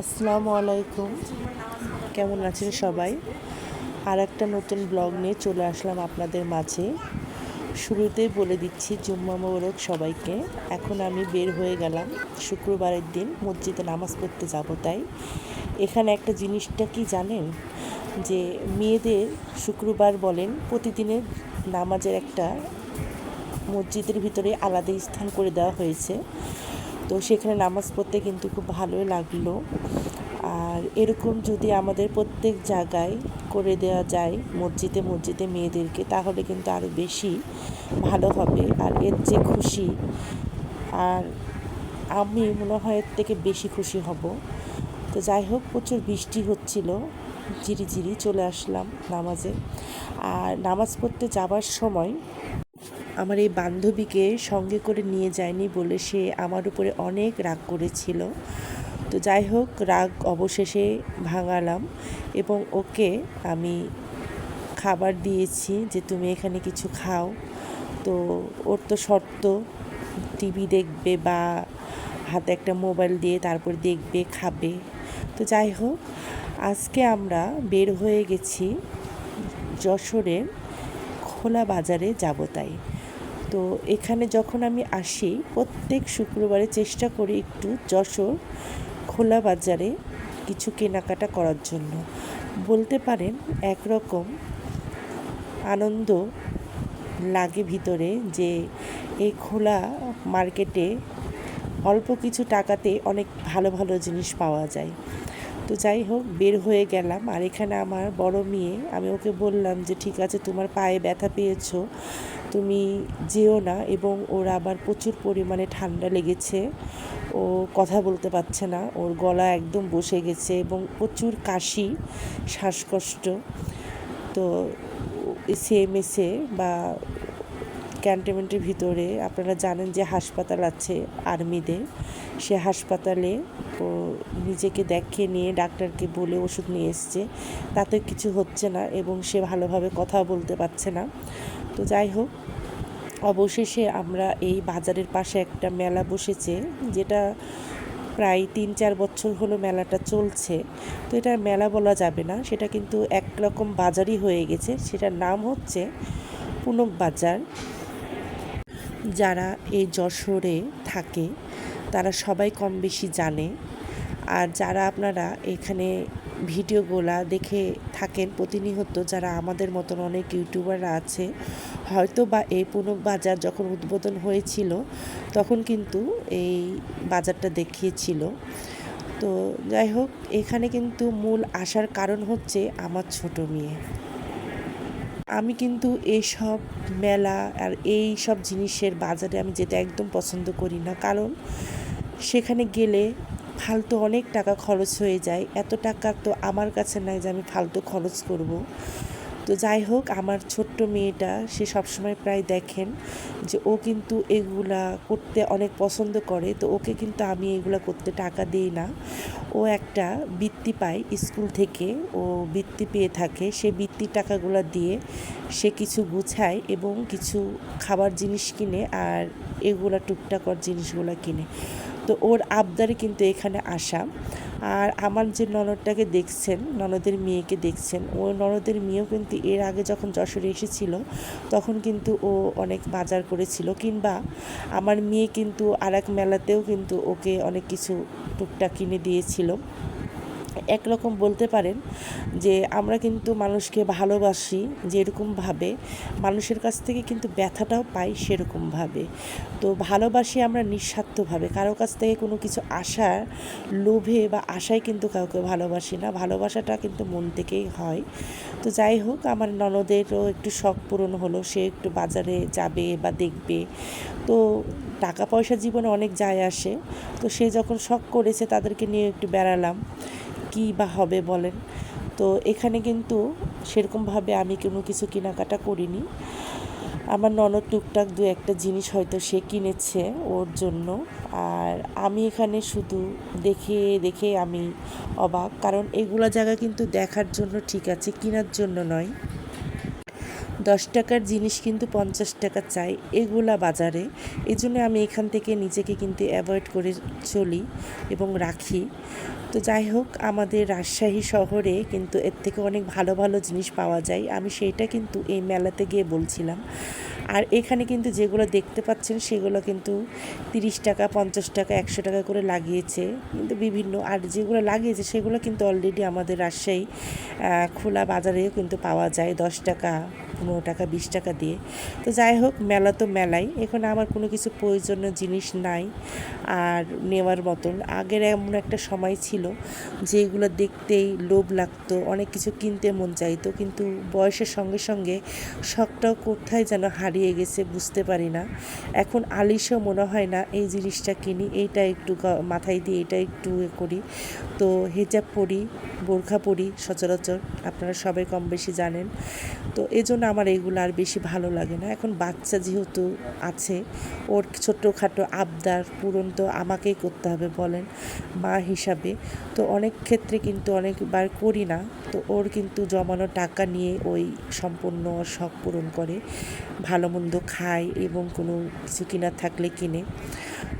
আসসালামু আলাইকুম। কেমন আছেন সবাই? আর একটা নতুন ব্লগ নিয়ে চলে আসলাম আপনাদের মাঝে। শুরুতেই বলে দিচ্ছি, জুম্মা মোবারক সবাইকে। এখন আমি বের হয়ে গেলাম। শুক্রবারের দিন মসজিদে নামাজ পড়তে যাব, তাই। এখানে একটা জিনিসটা কি জানেন? যে মেয়েদের শুক্রবার বলেন, প্রতিদিনের নামাজের একটা মসজিদের ভিতরে আলাদা স্থান করে দেওয়া হয়েছে। তো সেখানে নামাজ পড়তে কিন্তু খুব ভালোই লাগল। আর এরকম যদি আমাদের প্রত্যেক জায়গায় করে দেওয়া যায়, মসজিদে মসজিদে মেয়েদেরকে, তাহলে কিন্তু আরও বেশি ভালো হবে। আর এর যে খুশি, আর আমি মনে হয় এর থেকে বেশি খুশি হব। তো যাই হোক, প্রচুর বৃষ্টি হচ্ছিল ঝিরি ঝিরি চলে আসলাম নামাজে। আর নামাজ পড়তে যাবার সময় আমার এই বান্ধবীকে সঙ্গে করে নিয়ে যায়নি বলে সে আমার উপরে অনেক রাগ করেছিল। তো যাই হোক, রাগ অবশেষে ভাঙালাম এবং ওকে আমি খাবার দিয়েছি যে তুমি এখানে কিছু খাও। তো ওর তো শর্ত, টিভি দেখবে বা হাতে একটা মোবাইল দিয়ে তারপর দেখবে, খাবে। তো যাই হোক, আজকে আমরা বের হয়ে গেছি যশোরের খোলা বাজারে যাব তাই। তো এখানে যখন আমি আসি, প্রত্যেক শুক্রবারে চেষ্টা করি একটু যশোর খোলা বাজারে কিছু কেনাকাটা করার জন্য। বলতে পারেন একরকম আনন্দ লাগে ভিতরে যে এই খোলা মার্কেটে অল্প কিছু টাকাতে অনেক ভালো ভালো জিনিস পাওয়া যায়। তো যাই হোক, বের হয়ে গেলাম আর এখানে আমার বড় মেয়ে, আমি ওকে বললাম যে, ঠিক আছে, তোমার পায়ে ব্যথা পেয়েছ। তুমি যেও না এবং ওর আবার প্রচুর পরিমাণে ঠান্ডা লেগেছে। ও কথা বলতে পারছে না। ওর গলা একদম বসে গেছে এবং প্রচুর কাশি, শ্বাসকষ্ট। তো সিএমএসে বা ক্যান্টনমেন্টের ভিতরে আপনারা জানেন যে হাসপাতাল আছে আর্মিদের সে হাসপাতালে ও নিজেকে দেখিয়ে নিয়ে ডাক্তারকে বলে ওষুধ নিয়ে এসছে। তাতে কিছু হচ্ছে না এবং সে ভালোভাবে কথা বলতে পারছে না। তো যাই হোক, অবশেষে আমরা এই বাজারের পাশে একটা মেলা বসেছে, যেটা প্রায় তিন চার বছর হলো মেলাটা চলছে। তো এটা মেলা বলা যাবে না, সেটা কিন্তু একরকম বাজারই হয়ে গেছে। সেটার নাম হচ্ছে পুনক বাজার। যারা এই যশোরে থাকে, তারা সবাই কম বেশি জানে। আর যারা আপনারা এখানে ভিডিওগুলা দেখে থাকেন প্রতিনিয়ত যারা আমাদের মতন অনেক ইউটিউবাররা আছে। হয়তো বা এই পুনক বাজার যখন উদ্বোধন হয়েছিল, তখন কিন্তু এই বাজারটা দেখিয়েছিল। তো যাই হোক, এখানে কিন্তু মূল আসার কারণ হচ্ছে আমার ছোট মেয়ে। আমি কিন্তু এইসব মেলা আর এই সব জিনিসের বাজারে আমি যেতে একদম পছন্দ করি না। কারণ সেখানে গেলে ফালতু অনেক টাকা খরচ হয়ে যায়। এত টাকা তো আমার কাছে নাই যে আমি ফালতু খরচ করব। তো যাই হোক, আমার ছোট্ট মেয়েটা, সে সবসময় প্রায় দেখেন যে ও কিন্তু এগুলা করতে অনেক পছন্দ করে। তো ওকে কিন্তু আমি এগুলা করতে টাকা দিই না। ও একটা বৃত্তি পায় স্কুল থেকে, ও বৃত্তি পেয়ে থাকে। সে বৃত্তির টাকাগুলো দিয়ে সে কিছু গুছায় এবং কিছু খাবার জিনিস কিনে আর এগুলা টুকটাকর জিনিসগুলো কিনে। তো ওর আবদারে কিন্তু এখানে আসা। আর আমার যে ননদটাকে দেখছেন, ননদের মেয়েকে দেখছেন, ও ননদের মেয়েও কিন্তু এর আগে যখন যশোরে এসেছিল, তখন কিন্তু ও অনেক বাজার করেছিল কিংবা আমার মেয়ে কিন্তু আর এক মেলাতেও কিন্তু ওকে অনেক কিছু টুকটাক কিনে দিয়েছিল। একরকম বলতে পারেন যে আমরা কিন্তু মানুষকে ভালোবাসি যেরকমভাবে, মানুষের কাছ থেকে কিন্তু ব্যথাটাও পাই সেরকমভাবে। তো ভালোবাসি আমরা নিঃস্বার্থভাবে, কারও কাছ থেকে কোনো কিছু আশার লোভে বা আশায় কিন্তু কাউকে ভালোবাসি না, ভালোবাসাটা কিন্তু মন থেকেই হয়। তো যাই হোক, আমার ননদেরও একটু শখ পূরণ হলো, সে একটু বাজারে যাবে বা দেখবে। তো টাকা পয়সা জীবনে অনেক যায় আসে, তো সে যখন শখ করেছে তাদেরকে নিয়ে একটু বেড়ালাম। কী বা হবে বলেন। তো এখানে কিন্তু সেরকমভাবে আমি কোনো কিছু কেনাকাটা করিনি। আমার ননদ টুকটাক দু একটা জিনিস হয়তো সে কিনেছে ওর জন্য। আর আমি এখানে শুধু দেখে দেখে আমি অবাক। কারণ এগুলো জায়গা কিন্তু দেখার জন্য ঠিক আছে, কেনার জন্য নয়। দশ টাকার জিনিস কিন্তু পঞ্চাশ টাকা চাই এগুলা বাজারে। এই জন্য আমি এখান থেকে নিজেকে কিন্তু অ্যাভয়েড করে চলি এবং রাখি। তো যাই হোক, আমাদের রাজশাহী শহরে কিন্তু এর থেকে অনেক ভালো ভালো জিনিস পাওয়া যায়। আমি সেইটা কিন্তু এই মেলাতে গিয়ে বলছিলাম। আর এখানে কিন্তু যেগুলো দেখতে পাচ্ছেন সেগুলো কিন্তু তিরিশ টাকা, পঞ্চাশ টাকা, একশো টাকা করে লাগিয়েছে। কিন্তু বিভিন্ন, আর যেগুলো লাগিয়েছে সেগুলো কিন্তু অলরেডি আমাদের রাজশাহী খোলা বাজারেও কিন্তু পাওয়া যায় দশ টাকা। পনেরো টাকা, বিশ টাকা দিয়ে। তো যাই হোক, মেলা তো মেলাই। এখন আমার কোনো কিছু প্রয়োজনীয় জিনিস নাই আর নেওয়ার মতন। আগের এমন একটা সময় ছিল যে এগুলো দেখতেই লোভ লাগতো, অনেক কিছু কিনতে মন চাইতো, কিন্তু বয়সের সঙ্গে সঙ্গে শখটাও কোথায় যেন হারিয়ে গেছে বুঝতে পারি না। এখন আলিশও মনে হয় না, এই জিনিসটা কিনি, এইটা একটু মাথায় দিয়ে এটা একটু করি। তো হেজাব পরি, বোরখা পরি, সচরাচর। আপনারা সবাই কম বেশি জানেন। তো এই জন্য আমার এইগুলো আর বেশি ভালো লাগে না। এখন বাচ্চা যেহেতু আছে, ওর ছোটোখাটো আবদার পূরণ তো আমাকেই করতে হবে বলেন মা হিসাবে। তো অনেক ক্ষেত্রে কিন্তু অনেকবার করি না, তো ওর কিন্তু জমানো টাকা নিয়ে ওই সম্পূর্ণ শখ পূরণ করে, ভালো মন্দ খায় এবং কোনো কিছু কেনার থাকলে কিনে।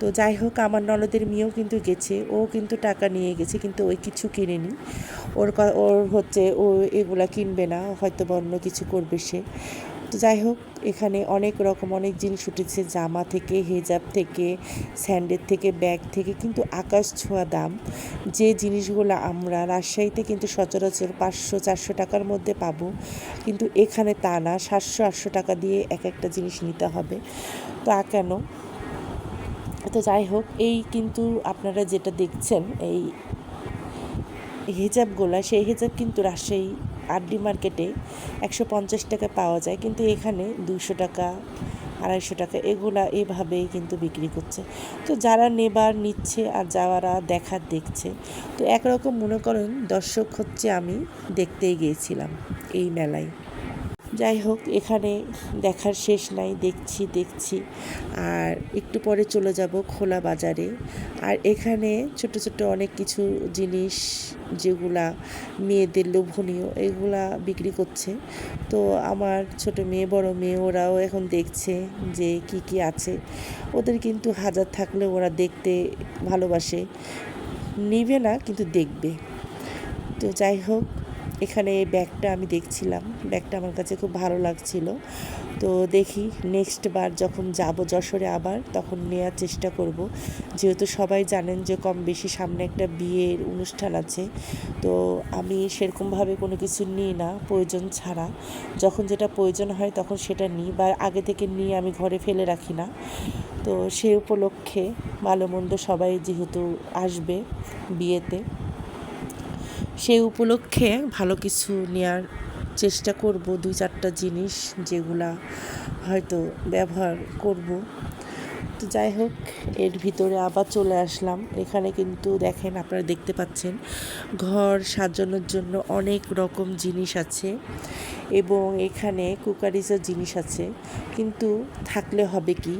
তো যাই হোক, আমার ননদের মেয়েও কিন্তু গেছে, ও কিন্তু টাকা নিয়ে গেছে, কিন্তু ওই কিছু কিনেনি। ওর ওর হচ্ছে ও এগুলা কিনবে না, হয়তো বা অন্য কিছু করবে সে। তো যাই হোক, এখানে অনেক রকম অনেক জিনিস উঠেছে জামা থেকে, হেজাব থেকে, স্যান্ডেল থেকে, ব্যাগ থেকে, কিন্তু আকাশ ছোঁয়া দাম। যে জিনিসগুলো আমরা রাজশাহীতে কিন্তু সচরাচর পাঁচশো, চারশো টাকার মধ্যে পাবো, কিন্তু এখানে তা না, সাতশো, আটশো টাকা দিয়ে এক একটা জিনিস নিতে হবে। তা কেন? তো যাই হোক, এই কিন্তু আপনারা যেটা দেখছেন, এই হেজাবগুলা, সেই হেজাব কিন্তু রাজশাহী আরডি মার্কেটে একশো পঞ্চাশ টাকা পাওয়া যায়, কিন্তু এখানে দুশো টাকা, আড়াইশো টাকা এগুলা এভাবেই কিন্তু বিক্রি করছে। তো যারা নেবার নিচ্ছে আর যারা দেখার দেখছে, তো একরকম মনে করেন দর্শক হচ্ছে আমি দেখতেই গিয়েছিলাম এই মেলায়। যাই হোক, এখানে দেখার শেষ নাই, দেখছি দেখছি। আর একটু পরে চলে যাব খোলা বাজারে। আর এখানে ছোট ছোট অনেক কিছু জিনিস যেগুলা মেয়েদের লোভনীয়, এগুলা বিক্রি করছে। তো আমার ছোট মেয়ে, বড় মেয়ে, ওরাও এখন দেখছে যে কি কি আছে। ওদের কিন্তু হাজার থাকলে ওরা দেখতে ভালোবাসে। নিবে না, কিন্তু দেখবে। তো যাই হোক এখানে ব্যাগটা আমি দেখছিলাম। ব্যাগটা আমার কাছে খুব ভালো লাগছিল। তো দেখি নেক্সট বার যখন যাব যশোরে আবার, তখন নেওয়ার চেষ্টা করব। যেহেতু সবাই জানেন যে কম বেশি সামনে একটা বিয়ের অনুষ্ঠান আছে, তো আমি সেরকমভাবে কোনো কিছু নিই না, প্রয়োজন ছাড়া। যখন যেটা প্রয়োজন হয় তখন সেটা নিই বা আগে থেকে নিয়ে আমি ঘরে ফেলে রাখি না। তো সেই উপলক্ষে ভালো মন্দ সবাই যেহেতু আসবে বিয়েতে। সেই উপলক্ষে ভালো কিছু নেওয়ার চেষ্টা করব, দুই চারটা জিনিস যেগুলা হয়তো ব্যবহার করব। তো যাই হোক, এর ভিতরে আবার চলে আসলাম। এখানে কিন্তু দেখেন, আপনারা দেখতে পাচ্ছেন, ঘর সাজানোর জন্য অনেক রকম জিনিস আছে এবং এখানে কুকারিজের জিনিস আছে। কিন্তু থাকলে হবে কি?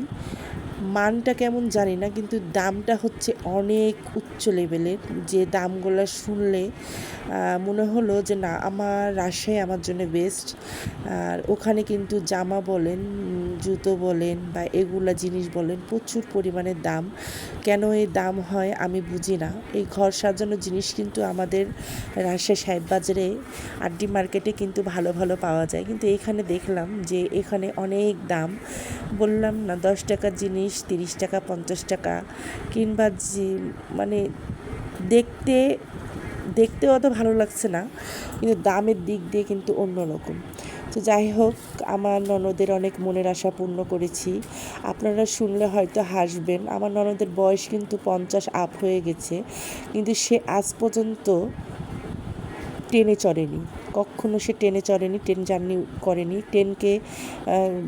মানটা কেমন জানি না, কিন্তু দামটা হচ্ছে অনেক উচ্চ লেভেলের। যে দামগুলো শুনলে মনে হলো যে না, আমার রাজশাহী আমার জন্য বেস্ট আর ওখানে কিন্তু জামা বলেন জুতো বলেন বা এগুলা জিনিস বলেন, প্রচুর পরিমাণে দাম। কেন এই দাম হয় আমি বুঝি না। এই ঘর সাজানোর জিনিস কিন্তু আমাদের রাজশাহী সাহেব বাজারে, আড্ডি মার্কেটে কিন্তু ভালো ভালো পাওয়া যায়। কিন্তু এখানে দেখলাম যে এখানে অনেক দাম। বললাম না, দশ টাকার জিনিস তিরিশ টাকা, পঞ্চাশ টাকা কিংবা যে মানে দেখতে দেখতে অত ভালো লাগছে না, কিন্তু দামের দিক দিয়ে কিন্তু অন্যরকম তো যাই হোক, আমার ননদের অনেক মনের আশা পূর্ণ করেছি। আপনারা শুনলে হয়তো হাসবেন, আমার ননদের বয়স কিন্তু পঞ্চাশ আপ হয়ে গেছে, কিন্তু সে আজ পর্যন্ত ট্রেনে চড়েনি। কখনো সে ট্রেনে চড়েনি, ট্রেন জার্নি করেনি। ট্রেনকে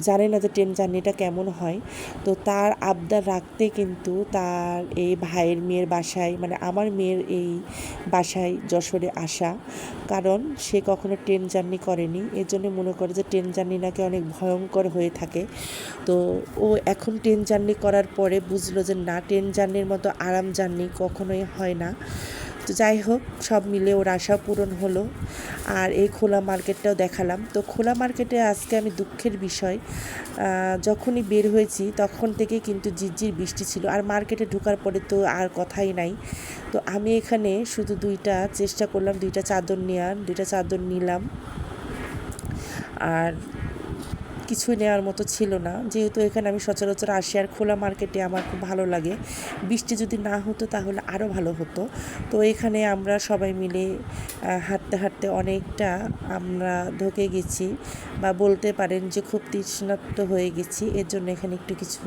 জানে না যে ট্রেন জার্নিটা কেমন হয়। তো তার আবদার রাখতে কিন্তু তার এই ভাইয়ের মেয়ের বাসায় মানে আমার মেয়ের এই বাসায় যশোরে আসা। কারণ সে কখনো ট্রেন জার্নি করেনি। এর জন্য মনে করে যে ট্রেন জার্নি নাকি অনেক ভয়ঙ্কর হয়ে থাকে। তো ও এখন ট্রেন জার্নি করার পরে বুঝলো যে না, ট্রেন জার্নির মতো আরাম জার্নি কখনোই হয় না। তো যাই হোক, সব মিলে ওর আশা পূরণ হলো। আর এই খোলা মার্কেটটাও দেখালাম। তো খোলা মার্কেটে আজকে আমি দুঃখের বিষয় যখনই বের হয়েছি তখন থেকে কিন্তু ঝিরঝির বৃষ্টি ছিল। আর মার্কেটে ঢুকার পরে তো আর কথাই নাই। তো আমি এখানে শুধু দুইটা চেষ্টা করলাম, দুইটা চাদর নেওয়ার, দুইটা চাদর নিলাম। আর কিছুই নেওয়ার মতো ছিল না। যেহেতু এখানে আমি সচরাচর আসি আর খোলা মার্কেটে আমার খুব ভালো লাগে। বৃষ্টি যদি না হতো তাহলে আরও ভালো হতো। তো এখানে আমরা সবাই মিলে হাঁটতে হাঁটতে অনেকটা আমরা ঢুকে গেছি বা বলতে পারেন যে খুব তৃষ্ণার্ত হয়ে গেছি। এর জন্য এখানে একটু কিছু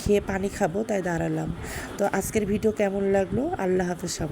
খেয়ে পানি খাব, তাই দাঁড়ালাম। তো আজকের ভিডিও কেমন লাগল? আল্লাহ হাফেজ সবাই।